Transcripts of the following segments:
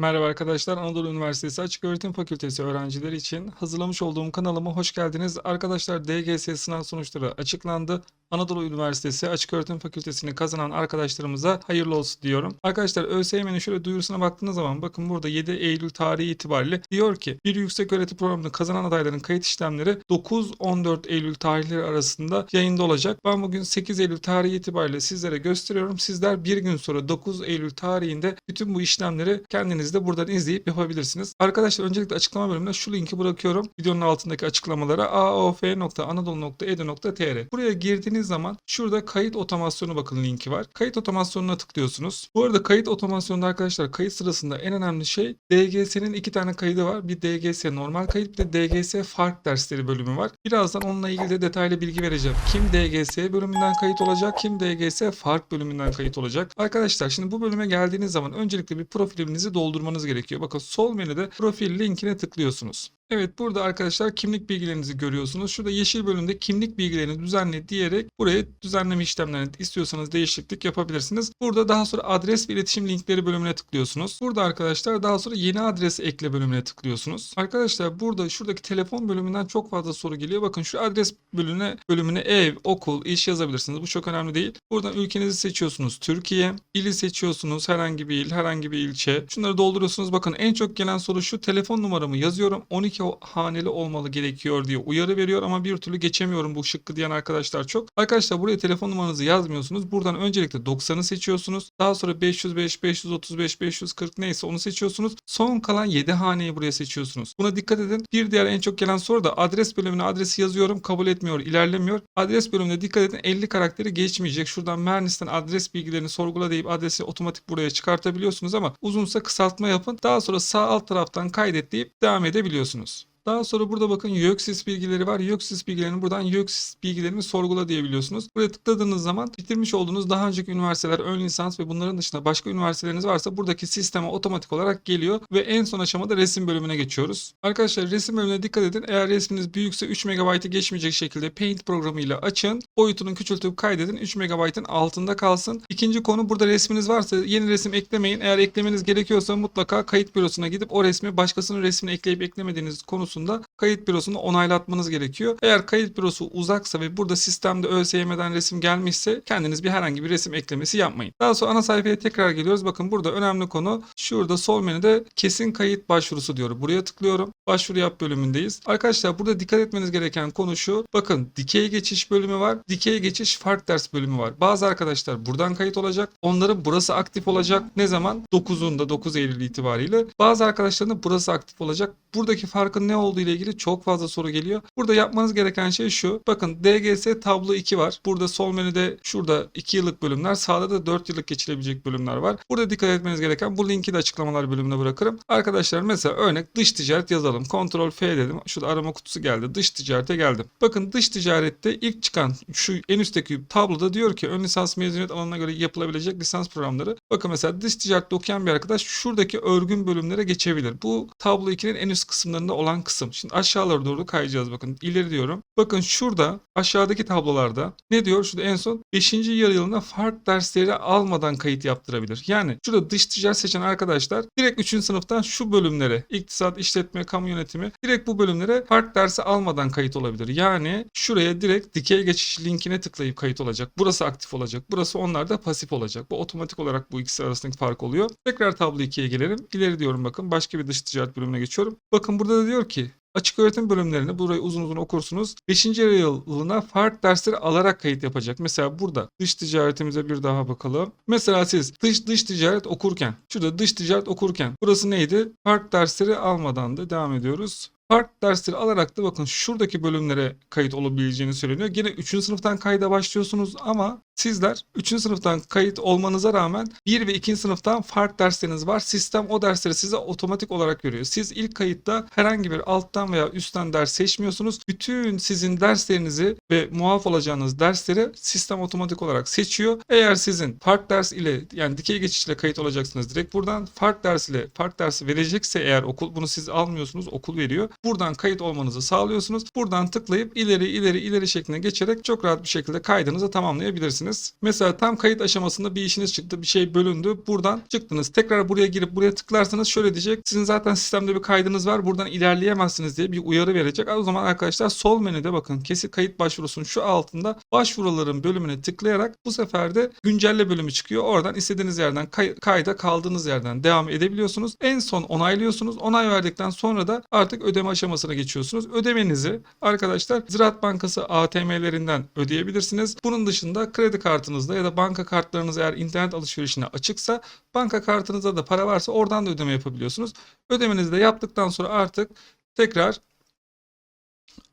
Merhaba arkadaşlar, Anadolu Üniversitesi Açık Öğretim Fakültesi öğrencileri için hazırlamış olduğum kanalıma hoş geldiniz. Arkadaşlar DGS sınav sonuçları açıklandı. Anadolu Üniversitesi Açık Öğretim Fakültesini kazanan arkadaşlarımıza hayırlı olsun diyorum. Arkadaşlar ÖSYM'nin şöyle duyurusuna baktığınız zaman bakın burada 7 Eylül tarihi itibariyle diyor ki bir yüksek öğretim programını kazanan adayların kayıt işlemleri 9-14 Eylül tarihleri arasında yayında olacak. Ben bugün 8 Eylül tarihi itibariyle sizlere gösteriyorum. Sizler bir gün sonra 9 Eylül tarihinde bütün bu işlemleri kendiniz de buradan izleyip yapabilirsiniz. Arkadaşlar öncelikle açıklama bölümüne şu linki bırakıyorum. Videonun altındaki açıklamalara aof.anadolu.edu.tr Buraya girdiğiniz zaman şurada kayıt otomasyonu bakın linki var. Kayıt otomasyonuna tıklıyorsunuz. Bu arada kayıt otomasyonunda arkadaşlar kayıt sırasında en önemli şey DGS'nin iki tane kaydı var. Bir DGS normal kayıt bir de DGS fark dersleri bölümü var. Birazdan onunla ilgili de detaylı bilgi vereceğim. Kim DGS bölümünden kayıt olacak, kim DGS fark bölümünden kayıt olacak. Arkadaşlar şimdi bu bölüme geldiğiniz zaman öncelikle bir profilinizi doldurmanız gerekiyor. Bakın sol menüde profil linkine tıklıyorsunuz. Evet burada arkadaşlar kimlik bilgilerinizi görüyorsunuz. Şurada yeşil bölümde kimlik bilgilerini düzenle diyerek buraya düzenleme işlemlerini istiyorsanız değişiklik yapabilirsiniz. Burada daha sonra adres ve iletişim linkleri bölümüne tıklıyorsunuz. Burada arkadaşlar daha sonra yeni adres ekle bölümüne tıklıyorsunuz. Arkadaşlar burada şuradaki telefon bölümünden çok fazla soru geliyor. Bakın şu adres bölümüne bölümüne ev, okul, iş yazabilirsiniz. Bu çok önemli değil. Buradan ülkenizi seçiyorsunuz. Türkiye, ili seçiyorsunuz. Herhangi bir il, herhangi bir ilçe. Şunları dolduruyorsunuz. Bakın en çok gelen soru şu. Telefon numaramı yazıyorum. 12 haneli olmalı gerekiyor diye uyarı veriyor ama bir türlü geçemiyorum bu şıkkı diyen arkadaşlar çok. Arkadaşlar buraya telefon numaranızı yazmıyorsunuz. Buradan öncelikle 90'ı seçiyorsunuz. Daha sonra 505, 535, 540 neyse onu seçiyorsunuz. Son kalan 7 haneyi buraya seçiyorsunuz. Buna dikkat edin. Bir diğer en çok gelen soru da adres bölümüne adresi yazıyorum. Kabul etmiyor, ilerlemiyor. Adres bölümüne dikkat edin. 50 karakteri geçmeyecek. Şuradan Mernis'ten adres bilgilerini sorgula deyip adresi otomatik buraya çıkartabiliyorsunuz ama uzunsa kısaltma yapın. Daha sonra sağ alt taraftan kaydet deyip devam edebiliyorsunuz. Daha sonra burada bakın YÖKSİS bilgileri var. YÖKSİS bilgilerini buradan YÖKSİS bilgilerini sorgula diyebiliyorsunuz. Buraya tıkladığınız zaman bitirmiş olduğunuz daha önceki üniversiteler, ön lisans ve bunların dışında başka üniversiteleriniz varsa buradaki sisteme otomatik olarak geliyor ve en son aşamada resim bölümüne geçiyoruz. Arkadaşlar resim bölümüne dikkat edin. Eğer resminiz büyükse 3 MB'ı geçmeyecek şekilde Paint programıyla açın. Boyutunu küçültüp kaydedin. 3 MB'ın altında kalsın. İkinci konu burada resminiz varsa yeni resim eklemeyin. Eğer eklemeniz gerekiyorsa mutlaka kayıt bürosuna gidip o resmi başkasının resmini ekleyip eklemediğiniz konusunda kayıt bürosunu onaylatmanız gerekiyor. Eğer kayıt bürosu uzaksa ve burada sistemde ÖSYM'den resim gelmişse kendiniz bir herhangi bir resim eklemesi yapmayın. Daha sonra ana sayfaya tekrar geliyoruz. Bakın burada önemli konu şurada sol menüde kesin kayıt başvurusu diyor. Buraya tıklıyorum. Başvuru yap bölümündeyiz. Arkadaşlar burada dikkat etmeniz gereken konu şu. Bakın dikey geçiş bölümü var. Dikey geçiş fark ders bölümü var. Bazı arkadaşlar buradan kayıt olacak. Onların burası aktif olacak. Ne zaman? 9'unda 9 Eylül itibariyle. Bazı arkadaşların da burası aktif olacak. Buradaki farkın ne olduğu ile ilgili çok fazla soru geliyor. Burada yapmanız gereken şey şu. Bakın DGS tablo 2 var. Burada sol menüde şurada 2 yıllık bölümler. Sağda da 4 yıllık geçilebilecek bölümler var. Burada dikkat etmeniz gereken bu linki de açıklamalar bölümüne bırakırım. Arkadaşlar mesela örnek dış ticaret yazalım. Ctrl F dedim. Şurada arama kutusu geldi. Dış ticarete geldim. Bakın dış ticarette ilk çıkan şu en üstteki tabloda diyor ki ön lisans mezuniyet alanına göre yapılabilecek lisans programları. Bakın mesela dış ticarette okuyan bir arkadaş şuradaki örgün bölümlere geçebilir. Bu tablo 2'nin en üst kısımlarında olan kısım. Şimdi aşağılara doğru kayacağız bakın. İleri diyorum. Bakın şurada aşağıdaki tablolarda ne diyor? Şurada en son 5. yarı yılına fark dersleri almadan kayıt yaptırabilir. Yani şurada dış ticaret seçen arkadaşlar direkt 3. sınıftan şu bölümlere iktisat, işletme, kamu yönetimi direkt bu bölümlere fark dersi almadan kayıt olabilir. Yani şuraya direkt dikey geçiş linkine tıklayıp kayıt olacak. Burası aktif olacak. Burası onlarda pasif olacak. Bu otomatik olarak bu ikisi arasındaki fark oluyor. Tekrar tablo 2'ye gelelim. İleri diyorum bakın. Başka bir dış ticaret bölümüne geçiyorum. Bakın burada da diyor ki Açık öğretim bölümlerini burayı uzun uzun okursunuz. 5. yılına fark dersleri alarak kayıt yapacak. Mesela burada dış ticaretimize bir daha bakalım. Mesela siz dış dış ticaret okurken, şurada dış ticaret okurken burası neydi? Fark dersleri almadan da devam ediyoruz. Fark dersleri alarak da bakın şuradaki bölümlere kayıt olabileceğini söyleniyor. Yine 3. sınıftan kayda başlıyorsunuz ama sizler 3. sınıftan kayıt olmanıza rağmen 1 ve 2. sınıftan fark dersleriniz var. Sistem o dersleri size otomatik olarak veriyor. Siz ilk kayıtta herhangi bir alttan veya üstten ders seçmiyorsunuz. Bütün sizin derslerinizi ve muaf olacağınız dersleri sistem otomatik olarak seçiyor. Eğer sizin fark ders ile yani dikey geçişle kayıt olacaksınız direkt buradan fark ders ile fark dersi verecekse eğer okul bunu siz almıyorsunuz okul veriyor. Buradan kayıt olmanızı sağlıyorsunuz. Buradan tıklayıp ileri ileri ileri şeklinde geçerek çok rahat bir şekilde kaydınızı tamamlayabilirsiniz. Edebilirsiniz. Mesela tam kayıt aşamasında bir işiniz çıktı, bir şey bölündü. Buradan çıktınız. Tekrar buraya girip buraya tıklarsanız şöyle diyecek. Sizin zaten sistemde bir kaydınız var. Buradan ilerleyemezsiniz diye bir uyarı verecek. O zaman arkadaşlar sol menüde bakın kesit kayıt başvurusunun şu altında başvuruların bölümüne tıklayarak bu sefer de güncelle bölümü çıkıyor. Oradan istediğiniz yerden kay- kayda kaldığınız yerden devam edebiliyorsunuz. En son onaylıyorsunuz. Onay verdikten sonra da artık ödeme aşamasına geçiyorsunuz. Ödemenizi arkadaşlar Ziraat Bankası ATM'lerinden ödeyebilirsiniz. Bunun dışında kredi kartınızda ya da banka kartlarınız eğer internet alışverişine açıksa banka kartınızda da para varsa oradan da ödeme yapabiliyorsunuz. Ödemenizi de yaptıktan sonra artık tekrar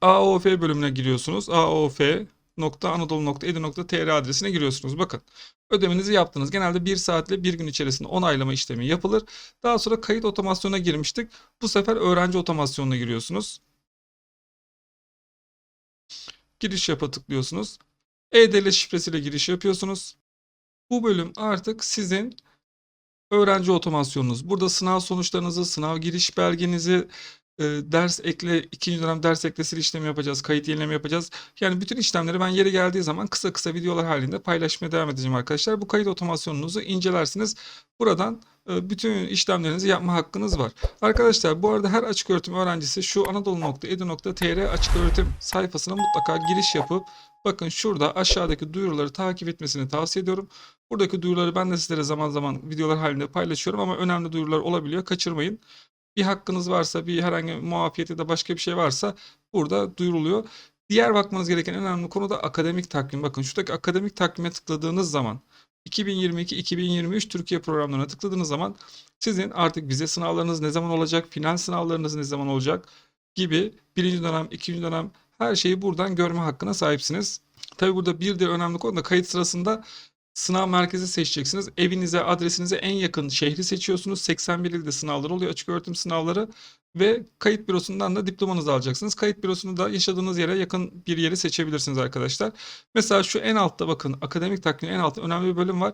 AOF bölümüne giriyorsunuz. aof.anadolu.edu.tr adresine giriyorsunuz. Bakın ödemenizi yaptınız. Genelde 1 saatle 1 gün içerisinde onaylama işlemi yapılır. Daha sonra kayıt otomasyona girmiştik. Bu sefer öğrenci otomasyonuna giriyorsunuz. Giriş yapa tıklıyorsunuz. E-Devlet şifresiyle giriş yapıyorsunuz. Bu bölüm artık sizin öğrenci otomasyonunuz. Burada sınav sonuçlarınızı, sınav giriş belgenizi, e, ders ekle, ikinci dönem ders eklesiyle işlemi yapacağız, kayıt yenileme yapacağız. Yani bütün işlemleri ben yeri geldiği zaman kısa kısa videolar halinde paylaşmaya devam edeceğim arkadaşlar. Bu kayıt otomasyonunuzu incelersiniz. Buradan bütün işlemlerinizi yapma hakkınız var. Arkadaşlar bu arada her açık öğretim öğrencisi şu anadolu.edu.tr açık öğretim sayfasına mutlaka giriş yapıp bakın şurada aşağıdaki duyuruları takip etmesini tavsiye ediyorum. Buradaki duyuruları ben de sizlere zaman zaman videolar halinde paylaşıyorum ama önemli duyurular olabiliyor. Kaçırmayın. Bir hakkınız varsa, bir herhangi muafiyet ya da başka bir şey varsa burada duyuruluyor. Diğer bakmanız gereken önemli konu da akademik takvim. Bakın şuradaki akademik takvime tıkladığınız zaman 2022-2023 Türkiye programlarına tıkladığınız zaman sizin artık vize sınavlarınız ne zaman olacak, final sınavlarınız ne zaman olacak gibi birinci dönem, ikinci dönem her şeyi buradan görme hakkına sahipsiniz. Tabi burada bir de önemli konu da kayıt sırasında sınav merkezi seçeceksiniz. Evinize, adresinize en yakın şehri seçiyorsunuz. 81 ilde sınavlar oluyor, açık öğretim sınavları ve kayıt bürosundan da diplomanızı alacaksınız. Kayıt bürosunu da yaşadığınız yere yakın bir yeri seçebilirsiniz arkadaşlar. Mesela şu en altta bakın akademik takvim en altta önemli bir bölüm var.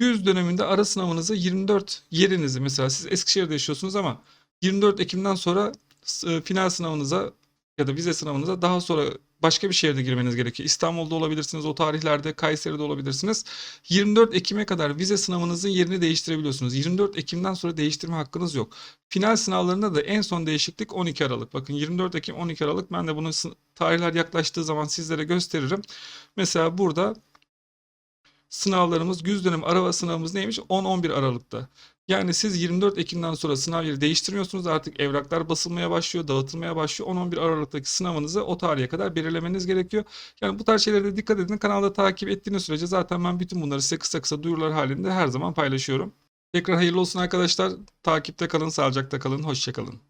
100 döneminde ara sınavınızı 24 yerinizi mesela siz Eskişehir'de yaşıyorsunuz ama 24 Ekim'den sonra e, final sınavınıza ya da vize sınavınıza daha sonra başka bir şehirde girmeniz gerekiyor. İstanbul'da olabilirsiniz, o tarihlerde Kayseri'de olabilirsiniz. 24 Ekim'e kadar vize sınavınızın yerini değiştirebiliyorsunuz. 24 Ekim'den sonra değiştirme hakkınız yok. Final sınavlarında da en son değişiklik 12 Aralık. Bakın 24 Ekim 12 Aralık ben de bunu tarihler yaklaştığı zaman sizlere gösteririm. Mesela burada sınavlarımız yüz dönem araba sınavımız neymiş? 10-11 Aralık'ta. Yani siz 24 Ekim'den sonra sınav yeri değiştirmiyorsunuz. Artık evraklar basılmaya başlıyor, dağıtılmaya başlıyor. 10-11 Aralık'taki sınavınızı o tarihe kadar belirlemeniz gerekiyor. Yani bu tarz şeylere de dikkat edin. Kanalda takip ettiğiniz sürece zaten ben bütün bunları size kısa kısa duyurular halinde her zaman paylaşıyorum. Tekrar hayırlı olsun arkadaşlar. Takipte kalın, sağlıcakla kalın, hoşçakalın.